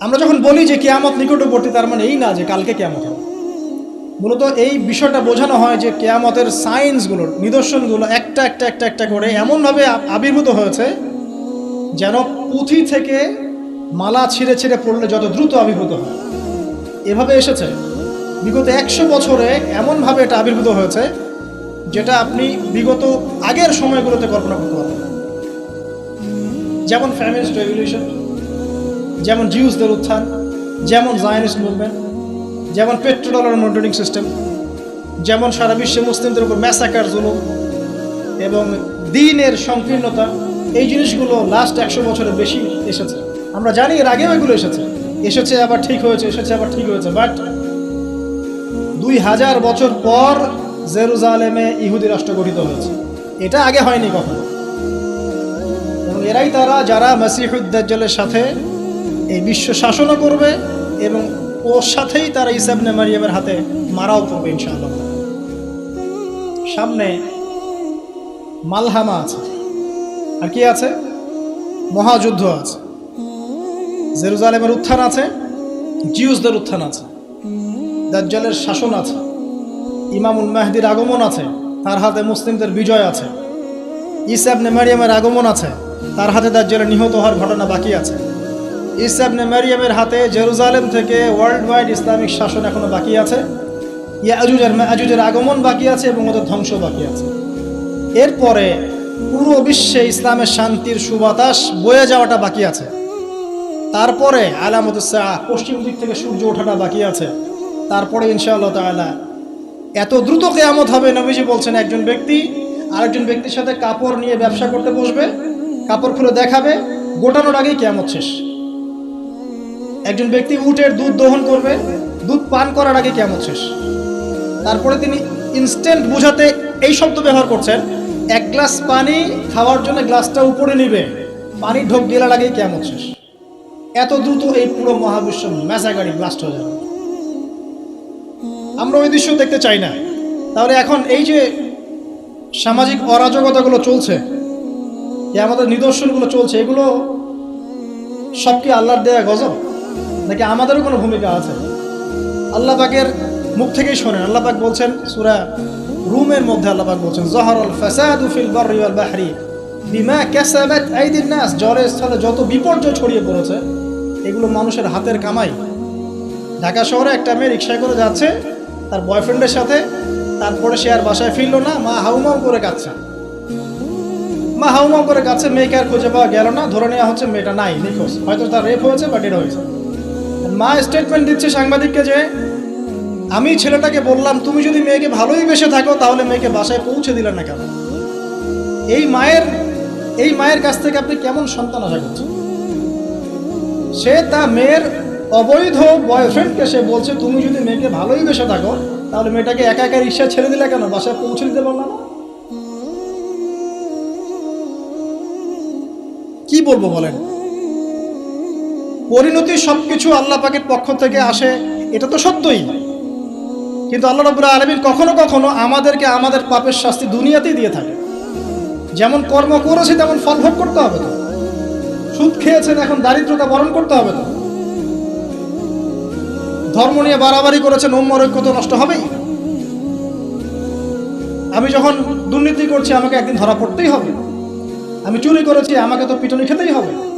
আমরা যখন বলি যে কেয়ামত নিকটবর্তী, তার মানে এই না যে কালকে কেয়ামত হবে। মূলত এই বিষয়টা বোঝানো হয় যে কেয়ামতের সায়েন্সগুলোর নিদর্শনগুলো একটা একটা একটা একটা করে এমনভাবে আবির্ভূত হয়েছে যেন পুঁথি থেকে মালা ছিঁড়ে ছিঁড়ে পড়লে যত দ্রুত আবির্ভূত হয়। এভাবে এসেছে। বিগত একশো বছরে এমনভাবে এটা আবির্ভূত হয়েছে যেটা আপনি বিগত আগের সময়গুলোতে কল্পনা করতে পারবেন যেমন ফ্যামিলিস্ট রেভলিউশন যেমন জিউসদের উত্থান, যেমন জায়নিস্ট মুভমেন্ট যেমন পেট্রোডলার মনিটরিং সিস্টেম যেমন সারা বিশ্বে মুসলিমদের উপর ম্যাসাকার জুলুম এবং দিনের সংকীর্ণতা, এই জিনিসগুলো লাস্ট একশো বছরের বেশি এসেছে। আমরা জানি এর আগেও এগুলো এসেছে। এসেছে, আবার ঠিক হয়েছে, এসেছে, আবার ঠিক হয়েছে বাট দুই হাজার বছর পর জেরুজালেমে ইহুদি রাষ্ট্র গঠিত হয়েছে। এটা আগে হয়নি কখনো। এবং এরাই তারা যারা মাসিহুদ্দাজ্জালের সাথে এই বিশ্ব শাসনও করবে এবং ওর সাথেই তারা ইসাবনে মারিয়ামের হাতে মারাও করবে ইনশাআল্লাহ। সামনে মালহামা আছে। আর কি আছে? মহাযুদ্ধ আছে। জেরুজালেমের উত্থান আছে, জিউসদের উত্থান আছে, দাজ্জালের শাসন আছে, ইমামুল মাহদির আগমন আছে, তার হাতে মুসলিমদের বিজয় আছে ইসাবনে মারিয়ামের আগমন আছে, তার হাতে দাজ্জালের নিহত হওয়ার ঘটনা বাকি আছে। ইসাবনে মারিয়ামের হাতে জেরুজালেম থেকে ওয়ার্ল্ড ওয়াইড ইসলামিক শাসন এখনও বাকি আছে। ইয়াজুজ আর মাজুজের আগমন বাকি আছে এবং ওদের ধ্বংস বাকি আছে। এরপরে পুরো বিশ্বে ইসলামের শান্তির সুবাতাস বয়ে যাওয়াটা বাকি আছে। তারপরে আলামতুসা পশ্চিম দিক থেকে সূর্য ওঠাটা বাকি আছে। তারপরে ইনশাআল্লাহ তাআলা এত দ্রুত কেয়ামত হবে, নবীজি বলছেন একজন ব্যক্তি আরেকজন ব্যক্তির সাথে কাপড় নিয়ে ব্যবসা করতে বসবে, কাপড় খুলে দেখাবে, গোটানোর আগেই কেয়ামত শেষ। একজন ব্যক্তি উটের দুধ দহন করবে, দুধ পান করার আগে কেয়ামত শেষ। তারপরে তিনি ইনস্ট্যান্ট বোঝাতে এই শব্দ ব্যবহার করছেন, এক গ্লাস পানি খাওয়ার জন্য গ্লাসটা উপরে নিবে, পানি ঢোক গেলার আগেই কেমন শেষ। এত দ্রুত এই পুরো মহাবিশ্ব ম্যাসাগাড়ি ব্লাস্ট হয়ে যাবে। আমরা ওই দৃশ্য দেখতে চাই না। তাহলে এখন এই যে সামাজিক অরাজকতাগুলো চলছে আমাদের নিদর্শনগুলো চলছে, এগুলো সব কি আল্লাহর দেয়া গজব? নাকি আমাদেরও কোনো ভূমিকা আছে? আল্লাহ পাকের মুখ থেকেই শোনেন। আল্লাহ পাক বলছেন, সুরা রুমের মধ্যে আল্লাহ পাক বলছেন, জহরুল ফাসাদু ফিল বাররি ওয়াল বাহরি বিমা কাসাবাত আইদিন নাস। জলের স্থলে যত বিপর্যয় ছড়িয়ে পড়েছে, এগুলো মানুষের হাতের কামাই। ঢাকা শহরে একটা মেয়ে রিক্সায় করে যাচ্ছে, তার বয়ফ্রেন্ডের সাথে, তারপরে সে আর বাসায় ফিরলো না, মা হাউমাউ করে কাঁদছে। মা হাউমাউ করে কাছে মেয়েকে আর খুঁজে পাওয়া গেল না। ধরে নেওয়া হচ্ছে মেয়েটা নাই, নিখোঁজ। হয়তো তার রেপ হয়েছে বা ডেড হয়েছে। মা স্টেটমেন্ট দিচ্ছে সাংবাদিককে যে, আমি ছেলেটাকে বললাম, তুমি যদি মেয়েকে ভালোই বেসে থাকো, তাহলে মেয়েকে বাসায় পৌঁছে দিলে না কেন? এই মায়ের এই মায়ের কাছ থেকে আপনি কেমন সন্তান আশা করছেন? সে তা মেয়ের অবৈধ বয়ফ্রেন্ডকে সে বলছে, তুমি যদি মেয়েকে ভালোই বেসে থাকো, তাহলে মেয়েটাকে একা একা রিক্সা ছেড়ে দিলে কেন? বাসায় পৌঁছে দিতে পারলাম না? কি বলব বলেন? পরিণতি সবকিছু আল্লাহ পাকের পক্ষ থেকে আসে, এটা তো সত্যই। কিন্তু আল্লাহ রবুল্লাহ আলমিন কখনো কখনো আমাদেরকে আমাদের পাপের শাস্তি দুনিয়াতেই দিয়ে থাকে। যেমন কর্ম করেছে তেমন ফল ভোগ করতে হবে তো। সুদ খেয়েছেন এখন দারিদ্রতা বরণ করতে হবে তো। ধর্ম নিয়ে বাড়াবাড়ি করেছেন, উম্মর ঐক্য তো নষ্ট হবেই। আমি যখন দুর্নীতি করছি, আমাকে একদিন ধরা পড়তেই হবে। আমি চুরি করেছি, আমাকে তো পিটনি খেতেই হবে।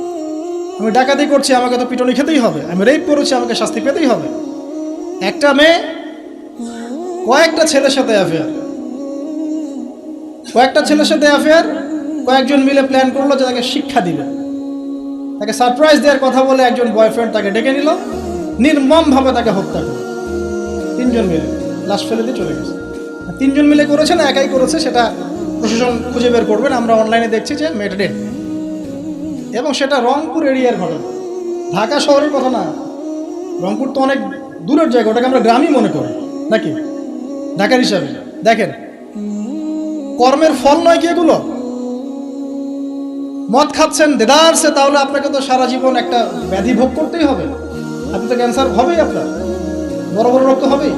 আমি ডাকাতি করছি, আমাকে তো পিটনি খেতেই হবে। আমি রেপ করেছি, আমাকে শাস্তি পেতেই হবে। একটা মেয়ে, কয়েকটা ছেলের সাথে অ্যাফেয়ার কয়েকটা ছেলের সাথে অ্যাফেয়ার কয়েকজন মিলে প্ল্যান করল যে তাকে শিক্ষা দিবে। তাকে সারপ্রাইজ দেওয়ার কথা বলে একজন বয়ফ্রেন্ড তাকে ডেকে নিল। নির্মমভাবে তাকে হত্যা করল। তিনজন মিলে, লাশ ফেলে দিয়ে চলে গেছে। তিনজন মিলে করেছে না, একাই করেছে, সেটা প্রশাসন খুঁজে বের করবেন আমরা অনলাইনে দেখছি যে মেয়েটা ডেট এবং সেটা রংপুর এরিয়ার ঘটনা। ঢাকা শহরের কথা না। রংপুর তো অনেক দূরের জায়গা, ওটাকে আমরা গ্রামই মনে করি, নাকি? ঢাকার হিসাবে। দেখেন, কর্মের ফল নয় কি এগুলো? মদ খাচ্ছেন দেদারসে তাহলে আপনাকে তো সারা জীবন একটা ব্যাধি ভোগ করতেই হবে। আপনি তো ক্যান্সার হবেই আপনার। বড় বড় রোগ তো হবেই।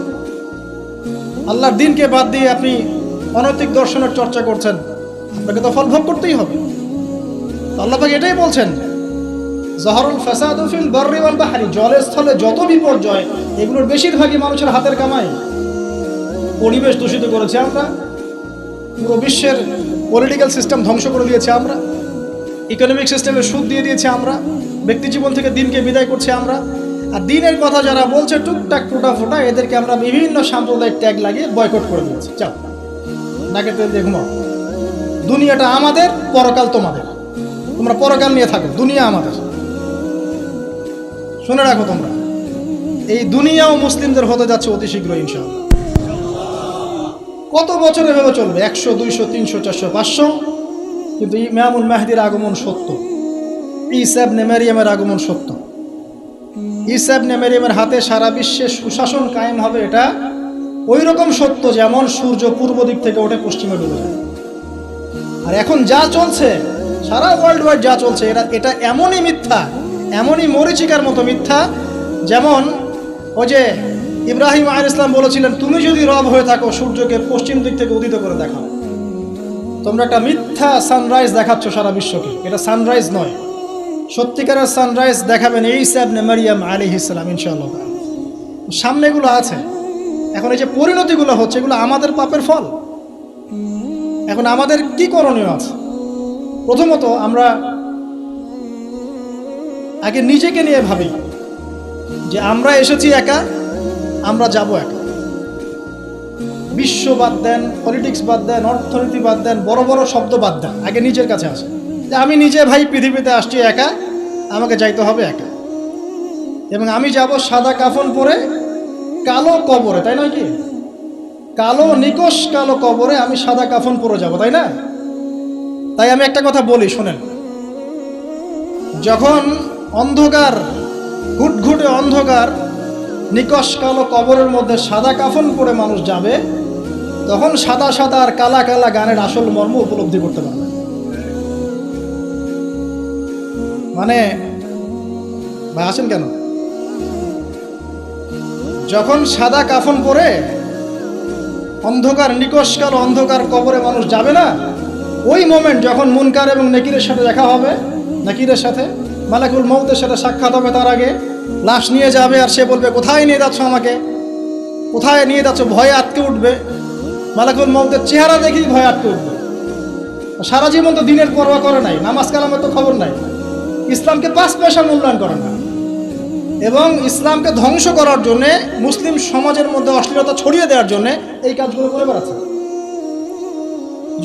আল্লাহর দিনকে বাদ দিয়ে আপনি অনৈতিক দর্শনের চর্চা করছেন, আপনাকে তো ফল ভোগ করতেই হবে। আল্লাহ এটাই বলছেন, জহরুল ফেসাদুফিল বর্রিওয়াল বাহারি জলের স্থলে যত বিপর্যয়, এগুলোর বেশিরভাগই মানুষের হাতের কামাই। পরিবেশ দূষিত করেছে আমরা, পুরো বিশ্বের পলিটিক্যাল সিস্টেম ধ্বংস করে দিয়েছে আমরা ইকোনমিক সিস্টেমে সুদ দিয়ে দিয়েছে আমরা, ব্যক্তি জীবন থেকে দিনকে বিদায় করছে আমরা। আর দিনের কথা যারা বলছে, টুকটাক টুটা ফোটা, এদেরকে আমরা বিভিন্ন সাম্প্রদায়িক ট্যাগ লাগিয়ে বয়কট করে দিয়েছি। চাও নাকে তেল দুনিয়াটা আমাদের, পরকাল তোমাদের। তোমরা পরকাল নিয়ে থাকো, দুনিয়া আমাদের। শুনে রাখো তোমরা, এই দুনিয়াও মুসলিমদের হতে যাচ্ছে অতি শীঘ্র ইনশাআল্লাহ। কত বছর এভাবে চলবে? একশো, দুইশো, তিনশো, চারশো, পাঁচশো? কিন্তু ইমামুল মাহদির আগমন সত্য। ইসাব নেমেরিয়ামের আগমন সত্য। ইসাব নেমেরিয়ামের হাতে সারা বিশ্বে সুশাসন কায়েম হবে এটা ওই রকম সত্য যেমন সূর্য পূর্ব দিক থেকে ওঠে, পশ্চিমে ডুবে যায়। আর এখন যা চলছে সারা ওয়ার্ল্ড ওয়াইড যা চলছে, এটা এটা এমনই মিথ্যা, এমনই মরিচিকার মতো মিথ্যা, যেমন ওই যে ইব্রাহিম আল ইসলাম বলেছিলেন, তুমি যদি রব হয়ে থাকো, সূর্যকে পশ্চিম দিক থেকে উদিত করে দেখাও। তোমরা একটা মিথ্যা সানরাইজ দেখাচ্ছ সারা বিশ্বকে। এটা সানরাইজ নয়। সত্যিকারের সানরাইজ দেখাবেন এই সাবনে মারিয়াম আলী ইসলাম ইনশাআল্লাহ। সামনে এগুলো আছে। এখন এই যে পরিণতিগুলো হচ্ছে, এগুলো আমাদের পাপের ফল। এখন আমাদের কি করণীয় আছে? প্রথমত আমরা আগে নিজেকে নিয়ে ভাবি যে আমরা এসেছি একা, আমরা যাব একা। বিশ্ব বাদ দেন পলিটিক্স বাদ দেন, অর্থনীতি বাদ দেন, বড় বড় শব্দ বাদ দেন, আগে নিজের কাছে আসে। যে আমি নিজে ভাই পৃথিবীতে আসছি একা, আমাকে যাইতে হবে একা। এবং আমি যাব সাদা কাফন পরে, কালো কবরে, তাই নয় কি? কালো নিকশ, কালো কবরে আমি সাদা কাফন পরে যাব, তাই না? তাই আমি একটা কথা বলি, শোনেন। যখন অন্ধকার, ঘুটঘুটে অন্ধকার, নিকশ কালো কবরের মধ্যে সাদা কাফন পরে মানুষ যাবে, তখন সাদা সাদা আর কালা কালা গানের আসল মর্ম উপলব্ধি করতে পারবে। মানে ভাই, আসেন কেন? যখন সাদা কাফন পরে অন্ধকার, নিকশ কালো অন্ধকার কবরে মানুষ যাবে না ওই মোমেন্ট যখন মুনকার এবং নেকিরের সাথে দেখা হবে, নাকিরের সাথে, মালাকুল মৌতের সাথে সাক্ষাৎ হবে তার আগে, লাশ নিয়ে যাবে আর সে বলবে, কোথায় নিয়ে যাচ্ছ আমাকে? কোথায় নিয়ে যাচ্ছ? ভয়ে আটকে উঠবে। মালাকুল মৌতের চেহারা দেখেই ভয়ে আটকে উঠবে। সারা জীবন তো দিনের পরোয়া করে নাই, নামাজ কালামের তো খবর নাই। ইসলামকে পাঁচ পয়সা মূল্যায়ন করে না। এবং ইসলামকে ধ্বংস করার জন্যে, মুসলিম সমাজের মধ্যে অশ্লীলতা ছড়িয়ে দেওয়ার জন্যে এই কাজগুলো করে বেড়াচ্ছে।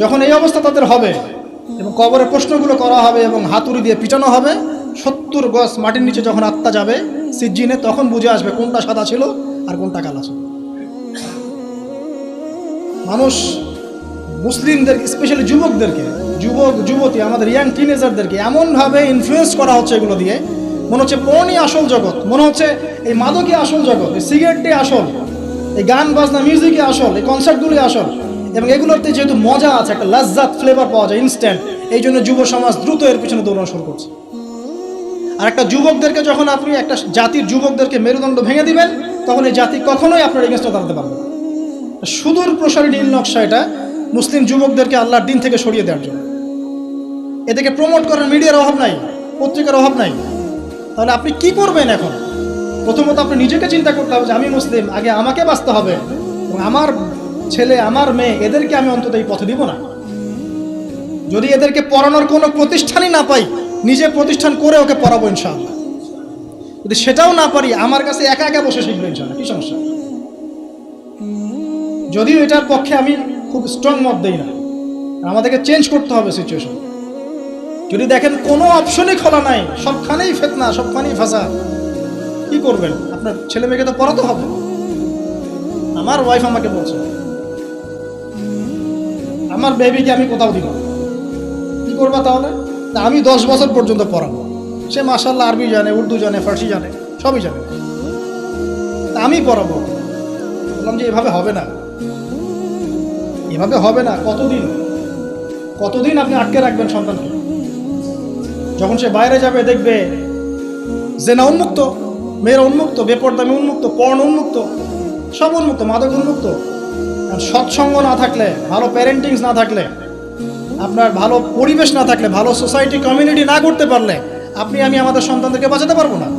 যখন এই অবস্থা তাদের হবে এবং কবরের প্রশ্নগুলো করা হবে এবং হাতুড়ি দিয়ে পিটানো হবে, সত্তর গজ মাটির নিচে যখন আত্মা যাবে সিজিনে তখন বুঝে আসবে কোনটা সাদা ছিল আর কোনটা কালা ছিল। মানুষ মুসলিমদের, স্পেশালি যুবকদেরকে, যুবক, যুবতী, আমাদের ইয়াং টিনেজারদেরকে এমনভাবে ইনফ্লুয়েন্স করা হচ্ছে এগুলো দিয়ে। মনে হচ্ছে পণই আসল জগৎ, মনে হচ্ছে এই মাদকই আসল জগৎ, এই সিগারেটটি আসল, এই গান, বাজনা মিউজিকই আসল, এই কনসার্টগুলোই আসল। এবং এগুলোতে যেহেতু মজা আছে, একটা লাজ্জাত ফ্লেভার পাওয়া যায় ইনস্ট্যান্ট এই জন্য যুব সমাজ দ্রুত এর পিছনে দৌড়ানো শুরু করছে। আর একটা যুবকদেরকে যখন আপনি, একটা জাতির যুবকদেরকে মেরুদণ্ড ভেঙে দিবেন, তখন এই জাতি কখনোই আপনার এগেনস্টে দাঁড়াতে পারবে সুদূর প্রসারী নীল নকশা এটা, মুসলিম যুবকদেরকে আল্লাহর দিন থেকে সরিয়ে দেওয়ার জন্য। এদেরকে প্রমোট করার মিডিয়ার অভাব নাই, পত্রিকার অভাব নাই। তাহলে আপনি কি করবেন এখন? প্রথমত আপনি নিজেকে চিন্তা করতে হবে যে আমি মুসলিম, আগে আমাকে বাঁচতে হবে। আমার ছেলে আমার মেয়ে, এদেরকে আমি অন্তত এই পথে দিব না। যদি এদেরকে পড়ানোর কোনো প্রতিষ্ঠানই না পাই, নিজে প্রতিষ্ঠান করে ওকে পড়াবো ইনশাআল্লাহ। যদি সেটাও না পারি, আমার কাছে একা একা বসে শিখব ইনশাআল্লাহ, কি সমস্যা? যদিও এটার পক্ষে আমি খুব স্ট্রং মত দেই না, আমাদেরকে চেঞ্জ করতে হবে সিচুয়েশন যদি দেখেন কোনো অপশনই খোলা নাই, সবখানেই ফেতনা, সবখানেই ফাঁসা, কি করবেন? আপনার ছেলে মেয়েকে তো পড়াতে হবে। আমার ওয়াইফ আমাকে বলছে আমার বেবিকে আমি কোথাও দিব না। কি করবা তাহলে? তা আমি দশ বছর পর্যন্ত পড়াবো। সে মাসাল্লাহ আরবি জানে, উর্দু জানে, ফার্সি জানে, সবই জানে। আমি পড়াবো। বললাম যে এভাবে হবে না। এভাবে হবে না, কতদিন? কতদিন আপনি আটকে রাখবেন সন্তানকে? যখন সে বাইরে যাবে, দেখবে জেনা উন্মুক্ত, মেয়েরা উন্মুক্ত, বেপরদামি উন্মুক্ত, পর্ণ উন্মুক্ত, সব উন্মুক্ত, মাদক উন্মুক্ত। সৎসঙ্গ না থাকলে, ভালো প্যারেন্টিংস না থাকলে, আপনার ভালো পরিবেশ না থাকলে, ভালো সোসাইটি কমিউনিটি না করতে পারলে, আপনি, আমি আমাদের সন্তানদেরকে বাঁচাতে পারব না।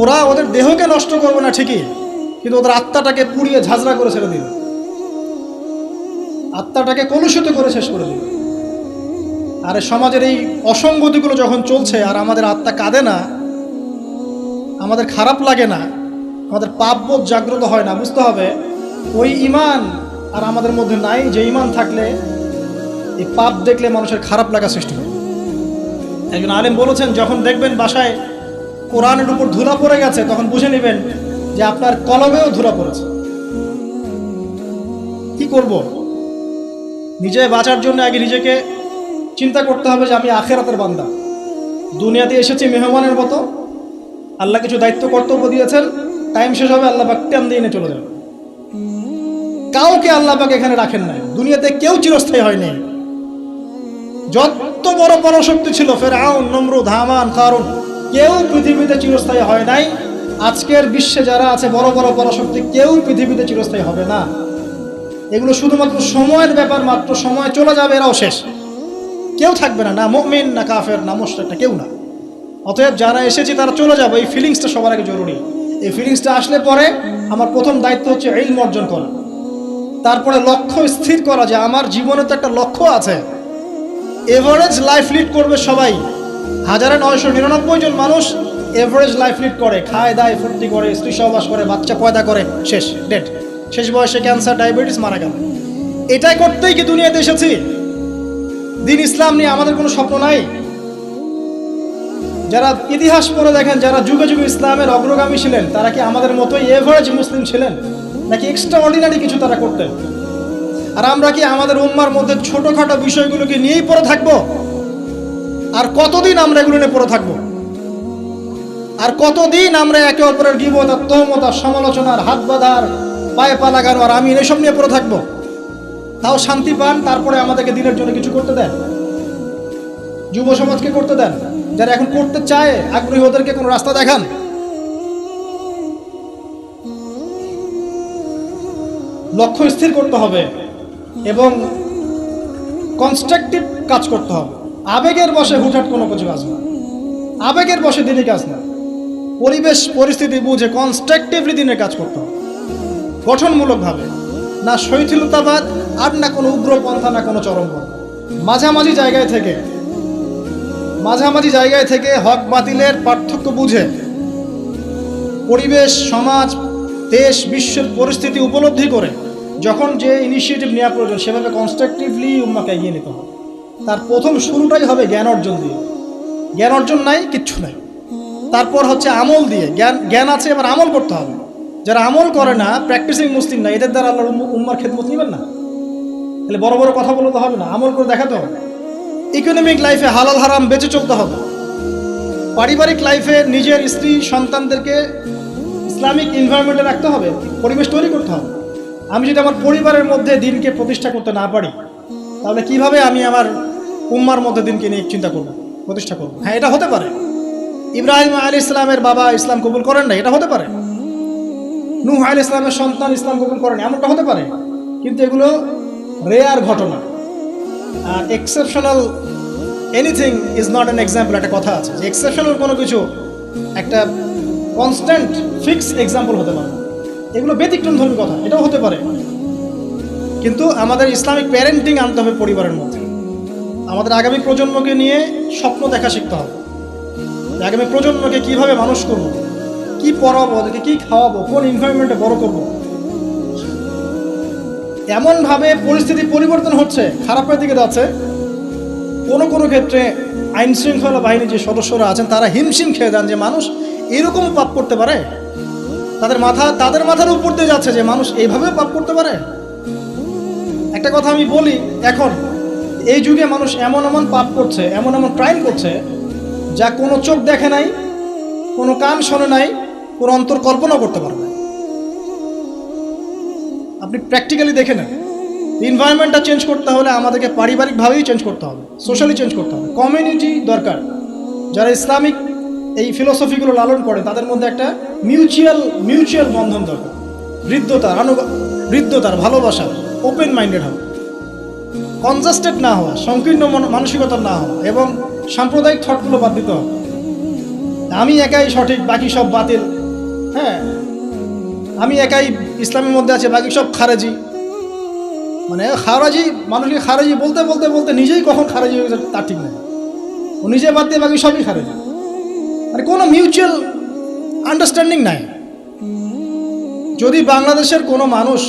ওরা ওদের দেহকে নষ্ট করবে না ঠিকই, কিন্তু ওদের আত্মাটাকে পুড়িয়ে ঝাঁঝরা করে ছেড়ে দিবে। আত্মাটাকে কলুষিত করে শেষ করে দিবে। আর সমাজের এই অসঙ্গতিগুলো যখন চলছে, আর আমাদের আত্মা কাঁদে না, আমাদের খারাপ লাগে না, আমাদের পাপবোধ জাগ্রত হয় না, বুঝতে হবে ওই ইমান আর আমাদের মধ্যে নাই, যে ইমান থাকলে এই পাপ দেখলে মানুষের খারাপ লাগা সৃষ্টি হয়। একজন আলেম বলেছেন, যখন দেখবেন বাসায় কোরআনের উপর ধুলা পড়ে গেছে, তখন বুঝে নেবেন যে আপনার কলমেও ধুলা পড়েছে। কি করব? নিজে বাঁচার জন্য আগে নিজেকে চিন্তা করতে হবে যে আমি আখেরাতের বান্দা। দুনিয়াতে এসেছি মেহমানের মতো, আল্লাহ কিছু দায়িত্ব, কর্তব্য দিয়েছেন, টাইম শেষ হবে, আল্লাহ পাক টান দিয়ে এনে চলে যাবে কাউকে আল্লাহ পাক এখানে রাখেন নাই। দুনিয়াতে কেউ চিরস্থায়ী হয়নি। যত বড় পরাশক্তি ছিল ফের আউন নমরুদ, হামান কারণ কেউ পৃথিবীতে চিরস্থায়ী হয় নাই। আজকের বিশ্বে যারা আছে, বড় বড় পরাশক্তি, কেউ পৃথিবীতে চিরস্থায়ী হবে না। এগুলো শুধুমাত্র সময়ের ব্যাপার মাত্র, সময় চলে যাবে, এরাও শেষ। কেউ থাকবে না না মুমিন, না কাফের, না মোস্টেকটা কেউ না। অতএব যারা এসেছে, তারা চলে যাবে। এই ফিলিংসটা সবার আগে জরুরি। এই ফিলিংসটা আসলে পরে আমার প্রথম দায়িত্ব হচ্ছে, ইলম অর্জন করা। তারপরে লক্ষ্য স্থির করা যে আমার জীবনে তো একটা লক্ষ্য আছে। এভারেজ লাইফ লিড করবে সবাই। হাজারে নয়শো নিরানব্বই জন মানুষ এভারেজ লাইফ লিড করে। খায়, দায়, ফুর্তি করে, স্ত্রী সহবাস করে, বাচ্চা পয়দা করে। শেষ ডেট শেষ বয়সে ক্যান্সার ডায়াবেটিস মারা গেল। এটাই করতেই কি দুনিয়াতে এসেছি? দিন ইসলাম নিয়ে আমাদের কোনো স্বপ্ন নাই। যারা ইতিহাস পড়ে দেখেন, যারা যুগে যুগে ইসলামের অগ্রগামী ছিলেন, তারা কি আমাদের মতোই এভারেজ মুসলিম ছিলেন? নাকি এক্সট্রা অর্ডিনারি কিছু তারা করতেন আর আমরা কি আমাদের উম্মার মধ্যে ছোটখাটো বিষয়গুলোকে নিয়েই পড়ে থাকব? আর কতদিন আমরা এগুলো নিয়ে পড়ে থাকব? আর কতদিন আমরা একে অপরের গিবত আর আর সমালোচনার হাত বাঁধার, পায়ে পা লাগানো আর আমি এসব নিয়ে পড়ে থাকব? তাও শান্তি পান, তারপরে আমাদেরকে দিনের জন্য কিছু করতে দেন। যুব সমাজকে করতে দেন। যারা এখন করতে চায়, আগ্রহী ওদেরকে কোনো রাস্তা দেখান। লক্ষ্য স্থির করতে হবে এবং কনস্ট্রাকটিভ কাজ করতে হবে। আবেগের বসে হুটহাট কোনো কিছু কাজ না। আবেগের বসে দিনই কাজ না। পরিবেশ, পরিস্থিতি বুঝে কনস্ট্রাকটিভলি দিনের কাজ করতে হবে। গঠনমূলকভাবে না শৈথিলতাবাদ, আর না কোনো উগ্রপন্থা না কোনো চরমপন্থা মাঝামাঝি জায়গায় থেকে, মাঝামাঝি জায়গায় থেকে হক বাতিলের পার্থক্য বুঝে পরিবেশ, সমাজ, দেশ, বিশ্বের পরিস্থিতি উপলব্ধি করে যখন যে ইনিশিয়েটিভ নেওয়া প্রয়োজন, সেভাবে কনস্ট্রাকটিভলি উম্মাকে এগিয়ে নিতে হবে। তার প্রথম শুরুটাই হবে জ্ঞান অর্জন দিয়ে। জ্ঞান অর্জন নাই, কিচ্ছু নাই। তারপর হচ্ছে আমল দিয়ে। জ্ঞান জ্ঞান আছে, এবার আমল করতে হবে। যারা আমল করে না প্র্যাকটিসিং মুসলিম না, এদের দ্বারা আল্লাহর উম্ম- উম্মার খেদমত নেবেন না। তাহলে বড় বড় কথা বলতে হবে না, আমল করে দেখাতে হবে। ইকোনমিক লাইফে হালাল হারাম বেঁচে চলতে হবে। পারিবারিক লাইফে নিজের স্ত্রী, সন্তানদেরকে ইসলামিক এনভায়রনমেন্টে রাখতে হবে, পরিবেশ তৈরি করতে হবে। আমি যদি আমার পরিবারের মধ্যে দিনকে প্রতিষ্ঠা করতে না পারি, তাহলে কীভাবে আমি আমার উম্মার মধ্যে দিনকে নিয়ে চিন্তা করব, প্রতিষ্ঠা করব? হ্যাঁ এটা হতে পারে। ইব্রাহিম আলী ইসলামের বাবা ইসলাম কবুল করেন না এটা হতে পারে। নূহ আল ইসলামের সন্তান ইসলাম কবুল করেন এমনটা হতে পারে। কিন্তু এগুলো রেয়ার ঘটনা। আর exceptional anything is not an example একটা কথা আছে যে এক্সেপশনাল কোনো কিছু একটা কনস্ট্যান্ট ফিক্স এক্সাম্পল হতে পারে। না। এগুলো ব্যতিক্রম ধর্মী কথা, এটাও হতে পারে। কিন্তু আমাদের ইসলামিক প্যারেন্টিং আনতে হবে পরিবারের মধ্যে। আমাদের আগামী প্রজন্মকে নিয়ে স্বপ্ন দেখা শিখতে হবে। আগামী প্রজন্মকে কীভাবে মানুষ করব, কি পড়াবো, ওদেরকে কি খাওয়াবো, কোন এনভায়রনমেন্টে বড় করব। এমনভাবে পরিস্থিতি পরিবর্তন হচ্ছে, খারাপের দিকে যাচ্ছে। কোনো কোনো ক্ষেত্রে আইন শৃঙ্খলা বাহিনীর যে সদস্যরা আছেন, তারা হিমশিম খেয়ে যান যে মানুষ এরকম পাপ করতে পারে। তাদের মাথা, তাদের মাথার উপর দিয়ে যাচ্ছে যে মানুষ এইভাবে পাপ করতে পারে। একটা কথা আমি বলি, এখন এই যুগে মানুষ এমন এমন পাপ করছে, এমন এমন ক্রাইম করছে, যা কোনো চোখ দেখে নাই, কোনো কান শোনে নাই, কোনো অন্তর কল্পনা করতে পারবে আপনি প্র্যাকটিক্যালি দেখে নেন। এনভায়রনমেন্টটা চেঞ্জ করতে হলে আমাদেরকে পারিবারিকভাবেই চেঞ্জ করতে হবে সোশ্যালি চেঞ্জ করতে হবে। কমিউনিটি দরকার। যারা ইসলামিক এই ফিলোসফিগুলো লালন করে, তাদের মধ্যে একটা মিউচুয়াল মিউচুয়াল বন্ধন দরকার। হৃদ্যতার আনু হৃদ্যতার ভালোবাসা ওপেন মাইন্ডেড হওয়া। কনজাস্টেড না হওয়া, সংকীর্ণ মন- মানসিকতার না হওয়া এবং সাম্প্রদায়িক থটগুলো বাদ দিতে হবে। আমি একাই সঠিক, বাকি সব বাতিল। হ্যাঁ আমি একাই ইসলামের মধ্যে আছে, বাকি সব খারেজি। মানে খারাজি, মানুষকে খারেজি বলতে বলতে বলতে নিজেই কখন খারেজি হয়ে তার ঠিক নেই ও নিজে বাদ দিয়ে বাকি সবই খারেজি। মানে কোনো মিউচুয়াল আন্ডারস্ট্যান্ডিং নাই। যদি বাংলাদেশের কোনো মানুষ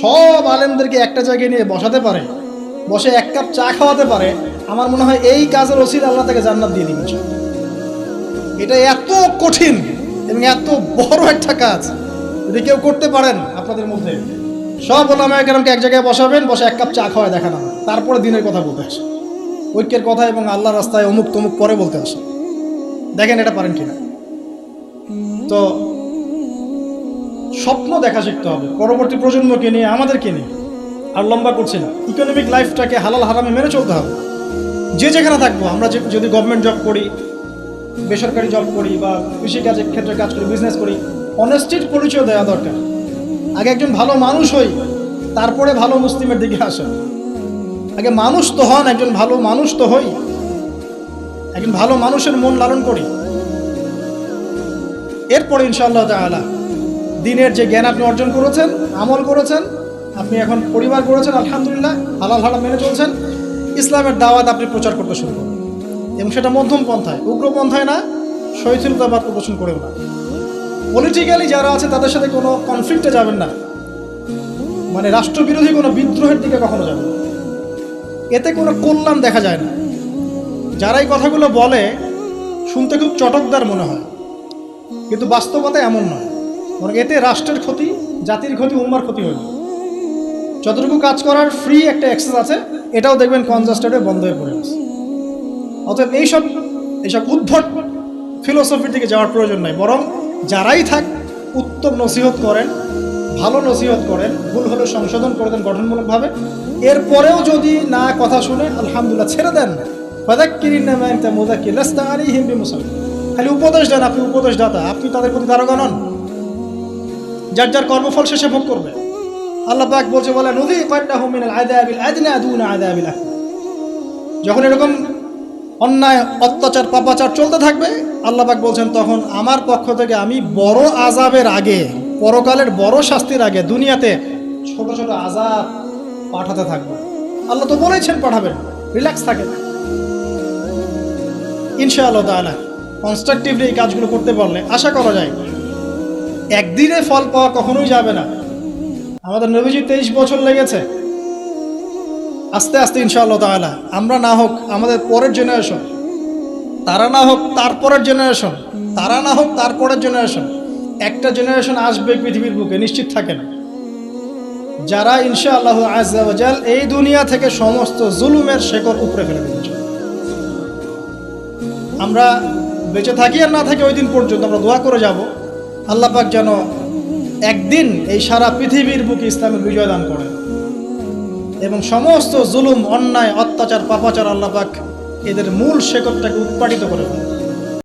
সব আলেমদেরকে একটা জায়গায় নিয়ে বসাতে পারে, বসে এক কাপ চা খাওয়াতে পারে, আমার মনে হয় এই কাজের ওসির আল্লাহ তাকে জান্নাত দিয়ে দিবে এটা এত কঠিন এবং এত বড় একটা কাজ। যদি কেউ করতে পারেন আপনাদের মধ্যে, সব ওলামায় এক জায়গায় বসাবেন, বসে এক কাপ চা খাওয়ায় দেখানো তারপরে দিনের কথা বলতে আসে ঐক্যের কথা এবং আল্লাহ রাস্তায় অমুক তমুক পরে বলতে আসে দেখেন এটা পারেন কিনা। তো স্বপ্ন দেখা শিখতে হবে। পরবর্তী প্রজন্মকে নিয়ে, আমাদেরকে নিয়ে আর লম্বা করছি না। ইকোনমিক লাইফটাকে হালাল হারামে মেনে চলতে হবে। যে যেখানে থাকব, আমরা যদি গভর্নমেন্ট জব করি, বেসরকারি জব করি বা কৃষিকাজের ক্ষেত্রে কাজ করি বিজনেস করি অনেস্টির পরিচয় দেওয়া দরকার। আগে একজন ভালো মানুষ হই, তারপরে ভালো মুসলিমের দিকে আসা। আগে মানুষ তো হন, একজন ভালো মানুষ তো হই একজন ভালো মানুষের মন লালন করি। এরপরে ইনশাআল্লাহ তাআলা দিনের যে জ্ঞান আপনি অর্জন করেছেন, আমল করেছেন, আপনি এখন পরিবার করেছেন আলহামদুলিল্লাহ, হালাল হালাল মেনে চলছেন, ইসলামের দাওয়াত আপনি প্রচার করতে শুরু করুন। এবং সেটা মধ্যম পন্থায়, উগ্র পন্থায় না, শৈথিলতাবাদ প্রদর্শন করেও না। পলিটিক্যালি যারা আছে, তাদের সাথে কোনো কনফ্লিক্টে যাবেন না। মানে রাষ্ট্রবিরোধী কোনো বিদ্রোহের দিকে কখনো যাবেন এতে কোনো কল্যাণ দেখা যায় না। যারা এই কথাগুলো বলে, শুনতে খুব চটকদার মনে হয়। কিন্তু বাস্তবতা এমন নয়। বরং এতে রাষ্ট্রের ক্ষতি, জাতির ক্ষতি, উম্মার ক্ষতি হইল। যতটুকু কাজ করার ফ্রি একটা অ্যাক্সেস আছে, এটাও দেখবেন কনজাস্টেডে বন্ধ হয়ে পড়ে আছে অতএব এইসব এইসব উদ্ভট ফিলোসফির দিকে যাওয়ার প্রয়োজন নাই। বরং যারাই থাক, উত্তম নসিহত করেন, ভালো নসিহত করেন, ভুল হলে সংশোধন করে দেন গঠনমূলকভাবে। এরপরেও যদি না কথা শুনে, আলহামদুলিল্লাহ ছেড়ে দেন খালি উপদেশ দেন, আপনি উপদেশ দাতা, আপনি তাদের প্রতি দারোগা নন। যার যার কর্মফল শেষে ভোগ করবে। আল্লাহ পাক বলছে বলে নদী কয়টা মিনাল আদাবিল আদনা দুনা আদাবিল আকবার যখন এরকম অন্যায়, অত্যাচার, পাপাচার চলতে থাকবে, আল্লাহ পাক বলছেন, তখন আমার পক্ষ থেকে আমি বড় আজাবের আগে, পরকালের বড় শাস্তির আগে দুনিয়াতে ছোট ছোট আজাব পাঠাতে থাকব। আল্লাহ তো বলেছেন পাঠাবেন, রিল্যাক্স থাকেন। ইনশাআল্লাহ তাআলা কনস্ট্রাকটিভলি এই কাজগুলো করতে পারলে আশা করা যায়। একদিনে ফল পাওয়া কখনোই যাবে না। আমাদের নবীজি তেইশ বছর লেগেছে। আস্তে আস্তে ইনশাআল্লাহ তাআলা, আমরা না হোক আমাদের পরের জেনারেশন তারা না হোক তারপরের জেনারেশন তারা না হোক তারপরের জেনারেশন একটা জেনারেশন আসবে পৃথিবীর বুকে, নিশ্চিত থাকেন যারা ইনশাআল্লাহ আজাল এই দুনিয়া থেকে সমস্ত জুলুমের শেকড় উপরে ফেলে দেবে আমরা বেঁচে থাকি আর না থাকি ওই দিন পর্যন্ত আমরা দোয়া করে যাব। আল্লাহ পাক যেন একদিন এই সারা পৃথিবীর বুকে ইসলামের বিজয় দান করেন। এবং সমস্ত জুলুম, অন্যায়, অত্যাচার, পাপাচার আল্লাহ পাক এদের মূল শেকড়টাকে উৎপাটিত করে ফেলেন